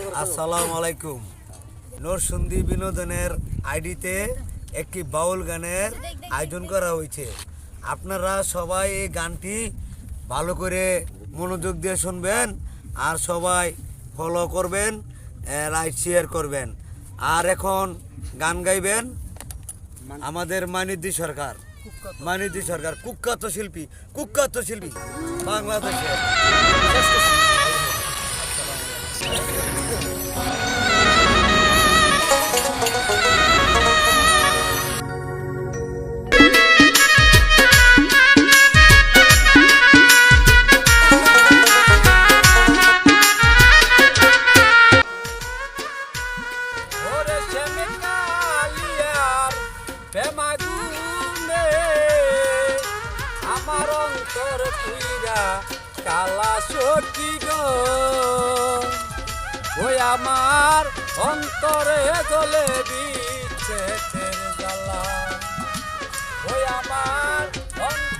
আসসালামু আলাইকুম। নরসুন্দি বিনোদনের আইডিতে একটি বাউল গানের আয়োজন করা হয়েছে। আপনারা সবাই এই গানটি ভালো করে মনোযোগ দিয়ে শুনবেন আর সবাই ফলো করবেন লাইক শেয়ার করবেন। আর এখন গান গাইবেন আমাদের মানিদ্দি সরকার। মানিদ্দি সরকার, কুখ্যাত শিল্পী কুখ্যাত শিল্পী, বাংলাদেশের। অন্তর পুইরা কালা সখী গো। ওই আমার অন্তরে জ্বলে দিচ্ছে জ্বালা। ওই আমার অন্তরে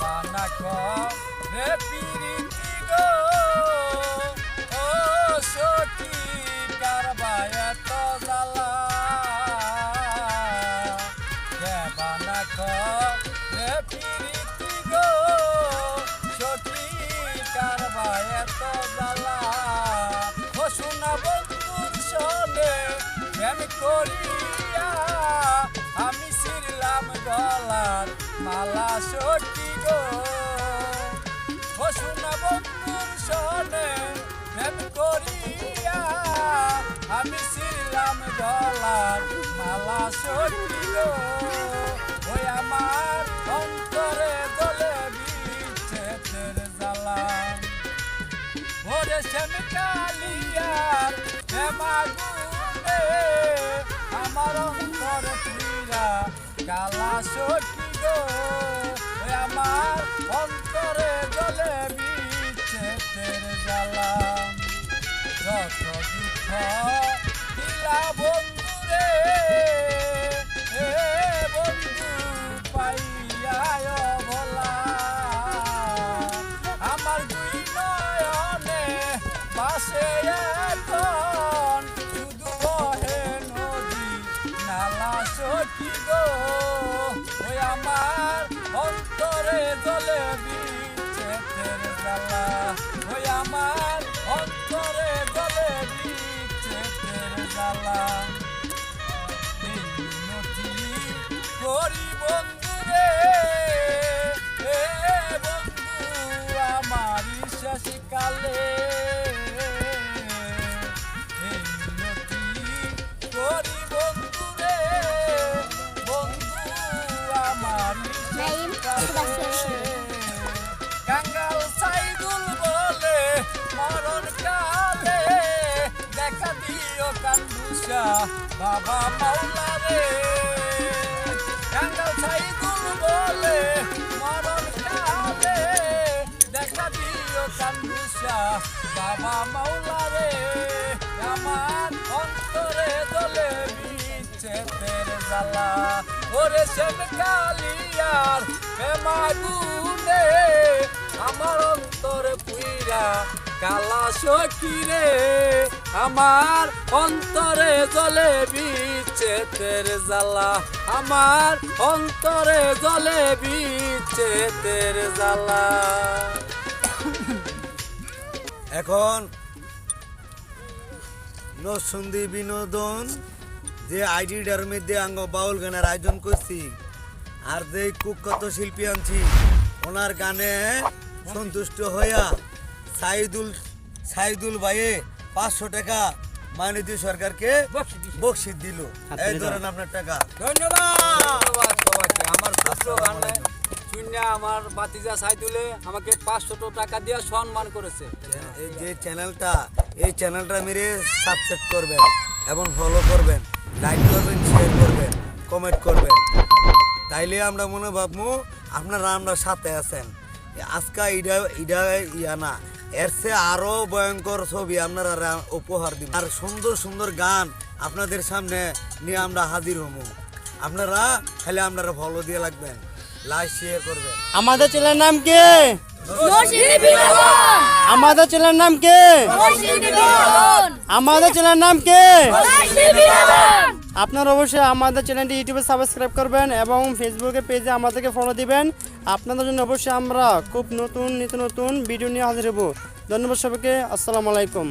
বানা রে পিরিতি গো ও সখী কারবায় তো জ্বালা বানা রে পিরিতি মালা সখী গো। শোনা বন্ধুর সনে প্রেম করিয়া আমি ছিলাম গলার মালা সখী গো। ওই আমার অন্তরে দলে বিচ্ছে তের জ্বালা। ওরে শ্যামে কালিয়ার আমার অন্তর পীড়া কালা সখী যত দুঃখ দিলা বন্ধুরে এ বন্ধু পাইয়া ভোলা আমার দুই নয়নে পাশে এখন শুধু বহে নদী নালা সখী গো ওই আমার অন্তরে জলে বিচ্ছে তের জ্বালা ওই আমার শেষকালে কাঙ্গাল সাইদুল বলে, মরণ কালে দেখা দিও কান্দুসা বাবা মাওলা রে কাঙ্গাল সাইদুল বলে, মরণ কালে দেখা দিও কান্দুসা বাবা মাওলা রে আমার অন্তরে দলে বিচ্ছে তের জ্বালা ওরে শ্যাম কালিয়ার প্রেমাগুনে আমার অন্তরে পুইরা কালা সখী রে। আমার অন্তরে জলে বিচ্ছে তের জ্বালা। আমার অন্তরে জলে বিচ্ছে তের জ্বালা। এখন নসুন্দি বিনোদন যে আইডিটার মধ্যে আঙ্গ বাউল গানের আয়োজন করছি আর যে কুখ্যাত শিল্পী আনছি ওনার গানে সন্তুষ্ট হইয়া সাইদুল সাইদুল ভাইয়ে পাঁচশো টাকা মানিদি সরকারকে বকশিস দিল। এই ধরেন আপনার টাকা। ধন্যবাদ সবাইকে। আমার পুত্র গানে শূন্য আমার বাতিজা সাইদুলে আমাকে পাঁচশো টাকা দিয়ে সম্মান করেছে। এই যে চ্যানেলটা এই চ্যানেলটা মেরে সাবস্ক্রাইব করবেন এবং ফলো করবেন। লাইক করবেন শেয়ার করবেন কমেন্ট করবেন। তাইলে আমরা মনে ভাববো আপনারা আমরা সাথে আছেন। আজকে ইডা ইডা ইয়া না, এর চেয়ে আরও ভয়ঙ্কর ছবি আপনারা উপহার দিব। আর সুন্দর সুন্দর গান আপনাদের সামনে নিয়ে আমরা হাজির হব আপনারা খালি আপনারা ফলো দিয়ে লাগবেন। লাইক শেয়ার করবেন। আমাদের ছেলের নাম কি? আমাদের ছেলের নাম কে? আমাদের ছেলের নাম কে? আপনার আপনারা অবশ্যই আমাদের চ্যানেলটি ইউটিউবে সাবস্ক্রাইব করবেন এবং ফেসবুকে পেজে আমাদেরকে ফলো দিবেন। আপনাদের জন্য অবশ্যই আমরা খুব নতুন নিত্য নতুন ভিডিও নিয়ে হাজির হব। ধন্যবাদ সবাইকে। আসসালামু আলাইকুম।